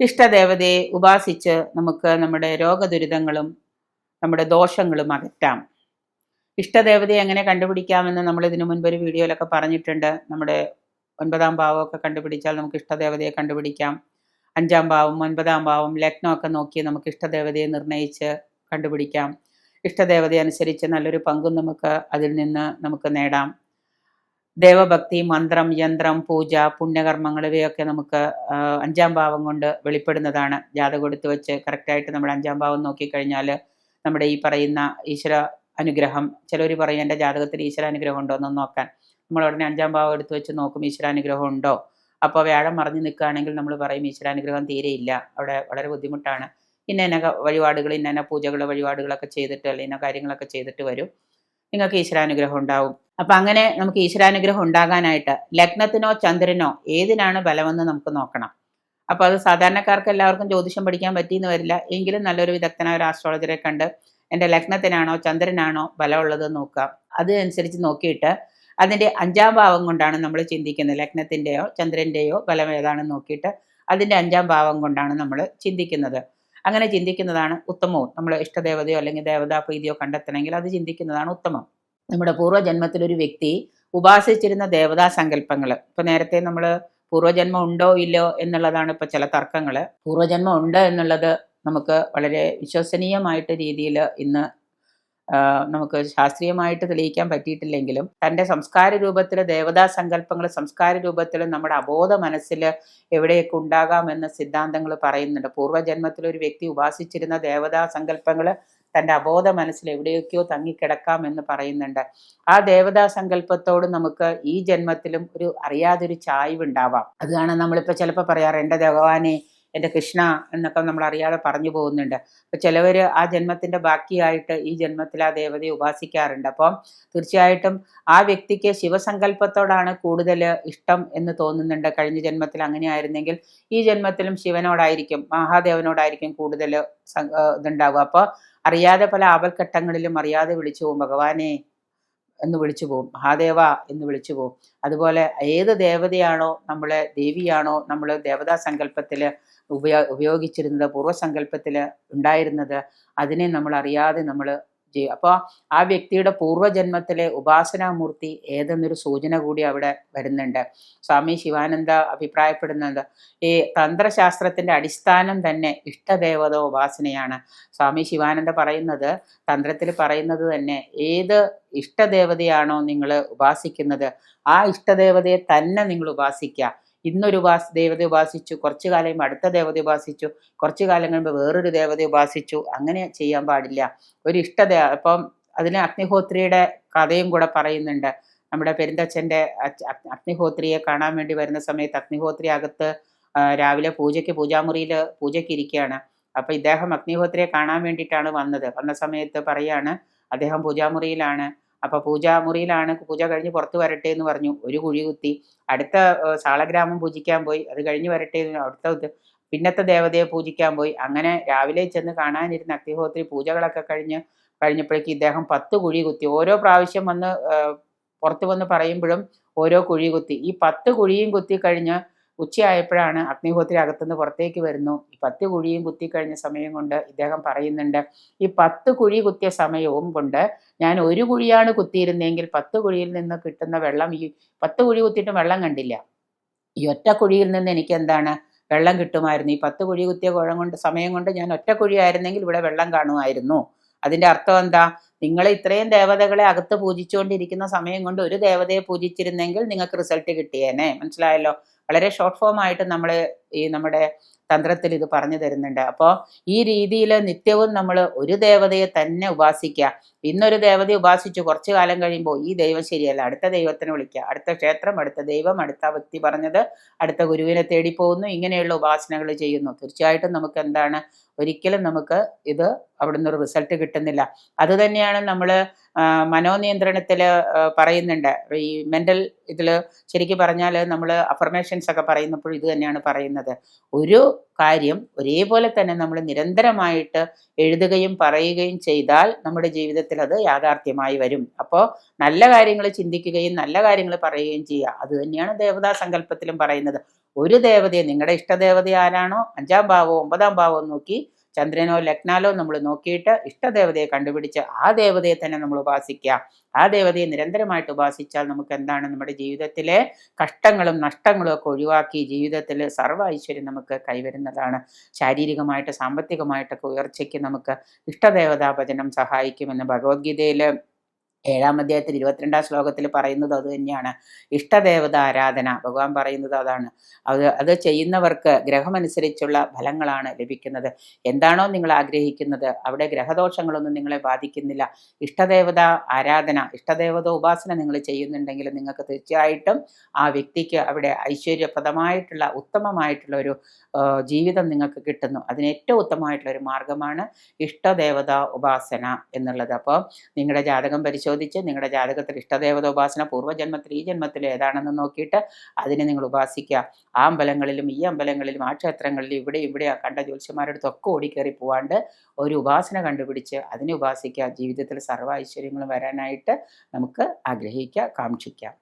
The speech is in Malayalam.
ഇഷ്ടദേവതയെ ഉപാസിച്ച് നമുക്ക് നമ്മുടെ രോഗദുരിതങ്ങളും നമ്മുടെ ദോഷങ്ങളും അകറ്റാം. ഇഷ്ടദേവതയെ എങ്ങനെ കണ്ടുപിടിക്കാമെന്ന് നമ്മൾ ഇതിനു മുൻപ് ഒരു വീഡിയോയിലൊക്കെ പറഞ്ഞിട്ടുണ്ട്. നമ്മുടെ ഒൻപതാം ഭാവമൊക്കെ കണ്ടുപിടിച്ചാൽ നമുക്ക് ഇഷ്ടദേവതയെ കണ്ടുപിടിക്കാം. അഞ്ചാം ഭാവം ഒൻപതാം ഭാവം ലഗ്നമൊക്കെ നോക്കി നമുക്ക് ഇഷ്ടദേവതയെ നിർണയിച്ച് കണ്ടുപിടിക്കാം. ഇഷ്ടദേവതയെ അനുസരിച്ച് നല്ലൊരു പങ്കും നമുക്ക് അതിൽ നിന്ന് നമുക്ക് നേടാം. ദേവഭക്തി മന്ത്രം യന്ത്രം പൂജ പുണ്യകർമ്മങ്ങൾ ഇവയൊക്കെ നമുക്ക് അഞ്ചാം ഭാവം കൊണ്ട് വെളിപ്പെടുന്നതാണ്. ജാതകം കൊടുത്തു വെച്ച് കറക്റ്റായിട്ട് നമ്മുടെ അഞ്ചാം ഭാവം നോക്കിക്കഴിഞ്ഞാൽ നമ്മുടെ ഈ പറയുന്ന ഈശ്വര അനുഗ്രഹം ചിലർ പറയും എന്റെ ജാതകത്തിൽ ഈശ്വര അനുഗ്രഹം ഉണ്ടോ എന്നൊന്ന് നോക്കാൻ. നമ്മൾ ഉടനെ അഞ്ചാം ഭാവം എടുത്തു വെച്ച് നോക്കും ഈശ്വരാനുഗ്രഹം ഉണ്ടോ? അപ്പോൾ വ്യാഴം മറിഞ്ഞു നിൽക്കുകയാണെങ്കിൽ നമ്മൾ പറയും ഈശ്വരാനുഗ്രഹം തീരെയില്ല അവിടെ വളരെ ബുദ്ധിമുട്ടാണ്. ഇന്ന ഇന്ന വഴിപാടുകൾ ഇന്ന ഇന്ന പൂജകൾ വഴിപാടുകളൊക്കെ ചെയ്തിട്ട് അല്ലെങ്കിൽ ഇന്ന കാര്യങ്ങളൊക്കെ ചെയ്തിട്ട് വരും. നിങ്ങൾക്ക് ഈശ്വരാനുഗ്രഹം ഉണ്ടാവും. അപ്പം അങ്ങനെ നമുക്ക് ഈശ്വരാനുഗ്രഹം ഉണ്ടാകാനായിട്ട് ലഗ്നത്തിനോ ചന്ദ്രനോ ഏതിനാണ് ബലമെന്ന് നമുക്ക് നോക്കണം. അപ്പോൾ അത് സാധാരണക്കാർക്ക് എല്ലാവർക്കും ജ്യോതിഷം പഠിക്കാൻ പറ്റിയെന്ന് വരില്ല. എങ്കിലും നല്ലൊരു വിദഗ്ധനായ ഒരു ആസ്ട്രോളജറെ കണ്ട് എന്റെ ലഗ്നത്തിനാണോ ചന്ദ്രനാണോ ബലമുള്ളത് നോക്കാം അതനുസരിച്ച് നോക്കിയിട്ട് അതിന്റെ അഞ്ചാം ഭാവം കൊണ്ടാണ് നമ്മൾ ചിന്തിക്കുന്നത്. ലഗ്നത്തിന്റെയോ ചന്ദ്രന്റെയോ ബലം ഏതാണെന്ന് നോക്കിയിട്ട് അതിന്റെ അഞ്ചാം ഭാവം കൊണ്ടാണ് നമ്മൾ ചിന്തിക്കുന്നത്. അങ്ങനെ ചിന്തിക്കുന്നതാണ് ഉത്തമവും. നമ്മൾ ഇഷ്ടദേവതയോ അല്ലെങ്കിൽ ദേവതാ പ്രീതിയോ കണ്ടെത്തണമെങ്കിൽ അത് ചിന്തിക്കുന്നതാണ് ഉത്തമം. നമ്മുടെ പൂർവജന്മത്തിൽ ഒരു വ്യക്തി ഉപാസിച്ചിരുന്ന ദേവതാ സങ്കല്പങ്ങൾ ഇപ്പൊ നേരത്തെ നമ്മൾ പൂർവജന്മം ഉണ്ടോ ഇല്ലയോ എന്നുള്ളതാണ് ഇപ്പൊ ചില തർക്കങ്ങൾ പൂർവജന്മം ഉണ്ട് എന്നുള്ളത് നമുക്ക് വളരെ വിശ്വസനീയമായിട്ട് രീതിയിൽ ഇന്ന് നമുക്ക് ശാസ്ത്രീയമായിട്ട് തെളിയിക്കാൻ പറ്റിയിട്ടില്ലെങ്കിലും തന്റെ സംസ്കാര രൂപത്തിൽ ദേവതാ സങ്കല്പങ്ങൾ സംസ്കാര രൂപത്തിൽ നമ്മുടെ അബോധ മനസ്സിൽ എവിടെയൊക്കെ ഉണ്ടാകാമെന്ന സിദ്ധാന്തങ്ങൾ പറയുന്നുണ്ട്. പൂർവജന്മത്തിൽ ഒരു വ്യക്തി ഉപാസിച്ചിരുന്ന ദേവതാ സങ്കല്പങ്ങൾ തന്റെ അബോധ മനസ്സിൽ എവിടെയൊക്കെയോ തങ്ങിക്കിടക്കാമെന്ന് പറയുന്നുണ്ട്. ആ ദേവതാ സങ്കല്പത്തോട് നമുക്ക് ഈ ജന്മത്തിലും ഒരു അറിയാതൊരു ചായ്വ് ഉണ്ടാവാം അതാണ് നമ്മളിപ്പോൾ ചിലപ്പോൾ പറയാറ് എന്റെ ഭഗവാനെ എന്റെ കൃഷ്ണ എന്നൊക്കെ നമ്മൾ അറിയാതെ പറഞ്ഞു പോകുന്നുണ്ട്. അപ്പോൾ ചിലവർ ആ ജന്മത്തിന്റെ ബാക്കിയായിട്ട് ഈ ജന്മത്തിൽ ആ ദേവതയെ ഉപാസിക്കാറുണ്ട്. അപ്പം തീർച്ചയായിട്ടും ആ വ്യക്തിക്ക് ശിവസങ്കല്പത്തോടാണ് കൂടുതൽ ഇഷ്ടം എന്ന് തോന്നുന്നുണ്ട്. കഴിഞ്ഞ ജന്മത്തിൽ അങ്ങനെയായിരുന്നെങ്കിൽ ഈ ജന്മത്തിലും ശിവനോടായിരിക്കും മഹാദേവനോടായിരിക്കും കൂടുതൽ ഇതുണ്ടാവുക. അപ്പോൾ അറിയാതെ പല ആപൽഘട്ടങ്ങളിലും അറിയാതെ വിളിച്ചു പോകും. ഭഗവാനെ എന്ന് വിളിച്ചു പോകും മഹാദേവ എന്ന് വിളിച്ചു പോകും അതുപോലെ ഏത് ദേവതയാണോ നമ്മളെ ദേവിയാണോ നമ്മൾ ദേവതാ സങ്കല്പത്തിൽ ഉപയോ ഉപയോഗിച്ചിരുന്നത് പൂർവസങ്കല്പത്തിൽ ഉണ്ടായിരുന്നത് അതിനെ നമ്മൾ അറിയാതെ നമ്മൾ ചെയ്യും. അപ്പോൾ ആ വ്യക്തിയുടെ പൂർവജന്മത്തിലെ ഉപാസനാമൂർത്തി ഏതെന്നൊരു സൂചന കൂടി അവിടെ വരുന്നുണ്ട്. സ്വാമി ശിവാനന്ദ അഭിപ്രായപ്പെടുന്നത് ഈ തന്ത്രശാസ്ത്രത്തിന്റെ അടിസ്ഥാനം തന്നെ ഇഷ്ടദേവത ഉപാസനയാണ്. സ്വാമി ശിവാനന്ദ പറയുന്നത് തന്ത്രത്തിൽ പറയുന്നത് തന്നെ ഏത് ഇഷ്ടദേവതയാണോ നിങ്ങൾ ഉപാസിക്കുന്നത് ആ ഇഷ്ടദേവതയെ തന്നെ നിങ്ങൾ ഉപാസിക്കുക. ഇന്നൊരു ഉപാസ ദേവത ഉപാസിച്ചു കുറച്ചു കാലം അടുത്ത ദേവത ഉപാസിച്ചു കുറച്ചു കാലം കഴിയുമ്പോൾ വേറൊരു ദേവത ഉപാസിച്ചു അങ്ങനെ ചെയ്യാൻ പാടില്ല. ഒരു ഇഷ്ടദേ അപ്പം അതിന് അഗ്നിഹോത്രിയുടെ കഥയും കൂടെ പറയുന്നുണ്ട്. നമ്മുടെ പെരുന്തച്ഛന്റെ അഗ്നിഹോത്രിയെ കാണാൻ വേണ്ടി വരുന്ന സമയത്ത് അഗ്നിഹോത്രി അകത്ത് രാവിലെ പൂജയ്ക്ക് പൂജാമുറിയിൽ പൂജയ്ക്ക് ഇരിക്കുകയാണ്. അപ്പോൾ ഇദ്ദേഹം അഗ്നിഹോത്രിയെ കാണാൻ വേണ്ടിയിട്ടാണ് വന്നത്. വന്ന സമയത്ത് പറയാണ് അദ്ദേഹം പൂജാമുറിയിലാണ്. അപ്പോൾ പൂജാമുറിയിലാണ് പൂജ കഴിഞ്ഞ് പുറത്ത് വരട്ടെ എന്ന് പറഞ്ഞു. ഒരു കുഴി കുത്തി. അടുത്ത സാളഗ്രാമം പൂജിക്കാൻ പോയി. അത് കഴിഞ്ഞ് വരട്ടെ എന്ന് അടുത്ത പിന്നത്തെ ദേവതയെ പൂജിക്കാൻ പോയി. അങ്ങനെ രാവിലെ ചെന്ന് കാണാനിരുന്ന അഗ്നിഹോത്രി പൂജകളൊക്കെ കഴിഞ്ഞ് കഴിഞ്ഞപ്പോഴേക്ക് ഇദ്ദേഹം പത്ത് കുഴി കുത്തി. ഓരോ പ്രാവശ്യം വന്ന് പുറത്തു വന്ന് പറയുമ്പോഴും ഓരോ കുഴി കുത്തി. ഈ പത്ത് കുഴിയും കുത്തി കഴിഞ്ഞ് ഉച്ചയായപ്പോഴാണ് അഗ്നിഹോത്രി അകത്തുനിന്ന് പുറത്തേക്ക് വരുന്നു. ഈ പത്ത് കുഴിയും കുത്തി കഴിഞ്ഞ സമയം കൊണ്ട് ഇദ്ദേഹം പറയുന്നുണ്ട് ഈ പത്ത് കുഴി കുത്തിയ സമയവും കൊണ്ട് ഞാൻ ഒരു കുഴിയാണ് കുത്തിയിരുന്നെങ്കിൽ പത്ത് കുഴിയിൽ നിന്ന് കിട്ടുന്ന വെള്ളം ഈ പത്ത് കുഴി കുത്തിയിട്ടും വെള്ളം കണ്ടില്ല. ഈ ഒറ്റ കുഴിയിൽ നിന്ന് എനിക്ക് എന്താണ് വെള്ളം കിട്ടുമായിരുന്നു. ഈ പത്ത് കുഴി കുത്തിയ കുഴം കൊണ്ട് സമയം കൊണ്ട് ഞാൻ ഒറ്റ കുഴിയായിരുന്നെങ്കിൽ ഇവിടെ വെള്ളം കാണുമായിരുന്നു. അതിന്റെ അർത്ഥം എന്താ? നിങ്ങൾ ഇത്രയും ദേവതകളെ അകത്ത് പൂജിച്ചുകൊണ്ടിരിക്കുന്ന സമയം കൊണ്ട് ഒരു ദേവതയെ പൂജിച്ചിരുന്നെങ്കിൽ നിങ്ങൾക്ക് റിസൾട്ട് കിട്ടിയേനെ. മനസ്സിലായല്ലോ? വളരെ ഷോർട്ട് ഫോം ആയിട്ട് നമ്മൾ ഈ നമ്മുടെ തന്ത്രത്തിൽ ഇത് പറഞ്ഞു തരുന്നുണ്ട്. അപ്പോൾ ഈ രീതിയിൽ നിത്യവും നമ്മൾ ഒരു ദേവതയെ തന്നെ ഉപാസിക്കുക. ഇന്നൊരു ദേവതയെ ഉപാസിച്ചു കുറച്ചു കാലം കഴിയുമ്പോൾ ഈ ദൈവം ശരിയല്ല. അടുത്ത ദൈവത്തിനെ വിളിക്കുക. അടുത്ത ക്ഷേത്രം അടുത്ത ദൈവം അടുത്ത വ്യക്തി പറഞ്ഞത് അടുത്ത ഗുരുവിനെ തേടി പോകുന്നു. ഇങ്ങനെയുള്ള ഉപാസനകൾ ചെയ്യുന്നു. തീർച്ചയായിട്ടും നമുക്ക് എന്താണ്? ഒരിക്കലും നമുക്ക് ഇത് അവിടുന്ന് ഒരു റിസൾട്ട് കിട്ടുന്നില്ല. അത് തന്നെയാണ് നമ്മൾ മനോനിയന്ത്രണത്തിൽ പറയുന്നുണ്ട്. ഈ മെന്റൽ ഇതിൽ ശരിക്കും പറഞ്ഞാൽ നമ്മൾ അഫർമേഷൻസ് ഒക്കെ പറയുന്നപ്പോൾ ഇത് തന്നെയാണ് പറയുന്നത്. ഒരു കാര്യം ഒരേപോലെ തന്നെ നമ്മൾ നിരന്തരമായിട്ട് എഴുതുകയും പറയുകയും ചെയ്താൽ നമ്മുടെ ജീവിതത്തിൽ അത് യാഥാർത്ഥ്യമായി വരും. അപ്പോൾ നല്ല കാര്യങ്ങൾ ചിന്തിക്കുകയും നല്ല കാര്യങ്ങൾ പറയുകയും ചെയ്യുക. അത് തന്നെയാണ് ദേവതാ സങ്കല്പത്തിലും പറയുന്നത്. ഒരു ദേവതയെ നിങ്ങളുടെ ഇഷ്ടദേവത ആരാണോ അഞ്ചാം ഭാവോ ഒമ്പതാം ഭാവോ നോക്കി ചന്ദ്രനോ ലഗ്നാലോ നമ്മൾ നോക്കിയിട്ട് ഇഷ്ടദേവതയെ കണ്ടുപിടിച്ച് ആ ദേവതയെ തന്നെ നമ്മൾ ഉപാസിക്കുക. ആ ദേവതയെ നിരന്തരമായിട്ട് ഉപാസിച്ചാൽ നമുക്ക് എന്താണ്? നമ്മുടെ ജീവിതത്തിലെ കഷ്ടങ്ങളും നഷ്ടങ്ങളും ഒക്കെ ഒഴിവാക്കി ജീവിതത്തിൽ സർവ ഐശ്വര്യം നമുക്ക് കൈവരുന്നതാണ്. ശാരീരികമായിട്ട് സാമ്പത്തികമായിട്ടൊക്കെ ഉയർച്ചയ്ക്ക് നമുക്ക് ഇഷ്ടദേവതാ ഭജനം സഹായിക്കുമെന്ന് ഭഗവത്ഗീതയിൽ ഏഴാം അധ്യായത്തിൽ ഇരുപത്തിരണ്ടാം ശ്ലോകത്തിൽ പറയുന്നത് അത് തന്നെയാണ്. ഇഷ്ടദേവത ആരാധന ഭഗവാൻ പറയുന്നത് അതാണ്. അത് അത് ചെയ്യുന്നവർക്ക് ഗ്രഹമനുസരിച്ചുള്ള ഫലങ്ങളാണ് ലഭിക്കുന്നത്. എന്താണോ നിങ്ങൾ ആഗ്രഹിക്കുന്നത് അവിടെ ഗ്രഹദോഷങ്ങളൊന്നും നിങ്ങളെ ബാധിക്കുന്നില്ല. ഇഷ്ടദേവത ആരാധന ഇഷ്ടദേവത ഉപാസന നിങ്ങൾ ചെയ്യുന്നുണ്ടെങ്കിൽ നിങ്ങൾക്ക് തീർച്ചയായിട്ടും ആ വ്യക്തിക്ക് അവിടെ ഐശ്വര്യപ്രദമായിട്ടുള്ള ഉത്തമമായിട്ടുള്ള ഒരു ജീവിതം നിങ്ങൾക്ക് കിട്ടുന്നു. അതിന് ഏറ്റവും ഉത്തമമായിട്ടുള്ള ഒരു മാർഗമാണ് ഇഷ്ടദേവത ഉപാസന എന്നുള്ളത്. അപ്പോൾ നിങ്ങളുടെ ജാതകം പരിശോധിച്ച് നിങ്ങളുടെ ജാതകത്തിൽ ഇഷ്ടദേവത ഉപാസന പൂർവജന്മത്തിൽ ഈ ജന്മത്തിൽ ഏതാണെന്ന് നോക്കിയിട്ട് അതിനെ നിങ്ങൾ ഉപാസിക്കുക. ആ അമ്പലങ്ങളിലും ഈ അമ്പലങ്ങളിലും ആ ക്ഷേത്രങ്ങളിലും ഇവിടെ ഇവിടെ കണ്ട ജ്യോത്സ്യന്മാരുടെ അടുത്തൊക്കെ ഓടിക്കേറി പോവാണ്ട് ഒരു ഉപാസന കണ്ടുപിടിച്ച് അതിനെ ഉപാസിക്കുക. ജീവിതത്തിൽ സർവ ഐശ്വര്യങ്ങളും വരാനായിട്ട് നമുക്ക് ആഗ്രഹിക്കുക കാക്ഷിക്കാം